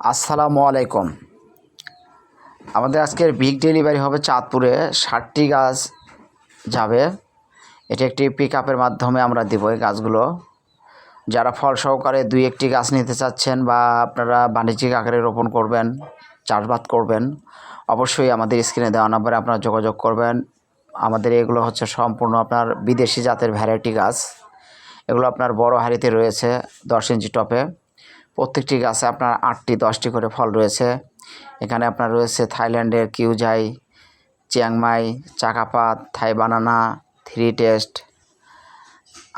আসসালামু আলাইকুম। আমাদের আজকের বিগ ডেলিভারি হবে চাঁদপুরে ষাটটি গাছ যাবে। এটি একটি পিক আপের মাধ্যমে আমরা দিব এই গাছগুলো। যারা ফল সহকারে দুই একটি গাছ নিতে চাচ্ছেন বা আপনারা বাণিজ্যিক আকারে রোপণ করবেন চাষবাদ করবেন, অবশ্যই আমাদের স্ক্রিনে দেওয়া নাম্বারে আপনারা যোগাযোগ করবেন। আমাদের এগুলো হচ্ছে সম্পূর্ণ আপনার বিদেশি জাতের ভ্যারাইটি গাছ। এগুলো আপনার বড় হাড়িতে রয়েছে দশ ইঞ্চি টপে। প্রত্যেকটি গাছে আপনার আটটি, দশটি করে ফল রয়েছে। এখানে আপনার রয়েছে থাইল্যান্ডের কিউজাই, Chiang Mai, চাকাপাত, Thai banana, three taste,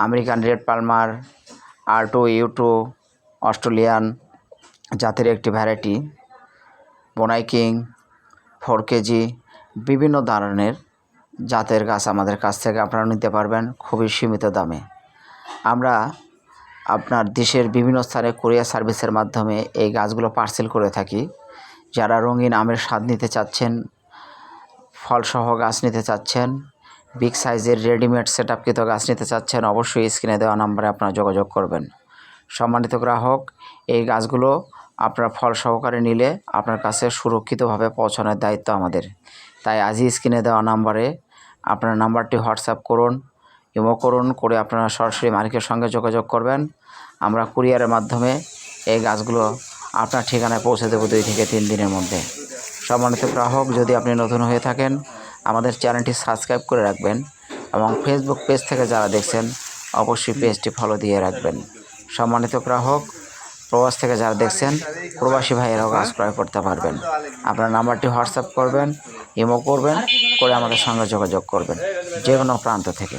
American red Palmer, R two, U two, Australian জাতের একটি ভ্যারাইটি, বোনাই কিং, ফোর কেজি, বিভিন্ন ধরনের জাতের গাছ আমাদের কাছ থেকে আপনারা নিতে পারবেন খুবই সীমিত দামে। আমরা আপনার দেশের বিভিন্ন স্থানে কোরিয়ার সার্ভিসের মাধ্যমে এই গাছগুলো পার্সেল করে থাকি। যারা রঙিন আমের স্বাদ নিতে চাচ্ছেন, ফলসহ গাছ নিতে চাচ্ছেন বিগ সাইজের রেডিমেড সেট আপকৃত গাছ নিতে চাচ্ছেন, অবশ্যই স্ক্রিনে দেওয়া নাম্বারে আপনারা যোগাযোগ করবেন। সম্মানিত গ্রাহক, এই গাছগুলো আপনার ফল সহকারে নিলে আপনার কাছে সুরক্ষিতভাবে পৌঁছানোর দায়িত্ব আমাদের। তাই আজই স্ক্রিনে দেওয়া নাম্বারে আপনার নাম্বারটি হোয়াটসঅ্যাপ করুন ইমো করুন করে আপনারা সরাসরি মালিকের সঙ্গে যোগাযোগ করবেন। আমরা কুরিয়ারের মাধ্যমে এই গাছগুলো আপনার ঠিকানায় পৌঁছে দেবো দুই থেকে তিন দিনের মধ্যে। সম্মানিত গ্রাহক, যদি আপনি নতুন হয়ে থাকেন, আমাদের চ্যানেলটি সাবস্ক্রাইব করে রাখবেন এবং ফেসবুক পেজ থেকে যারা দেখছেন, অবশ্যই পেজটি ফলো দিয়ে রাখবেন। সম্মানিত গ্রাহক, প্রবাস থেকে যারা দেখছেন, প্রবাসী ভাইয়েরাও গাছ ক্রয় করতে পারবেন। আপনার নাম্বারটি হোয়াটসঅ্যাপ করবেন, ইমো করবেন, করে আমাদের সঙ্গে যোগাযোগ করবেন যে কোনো প্রান্ত থেকে।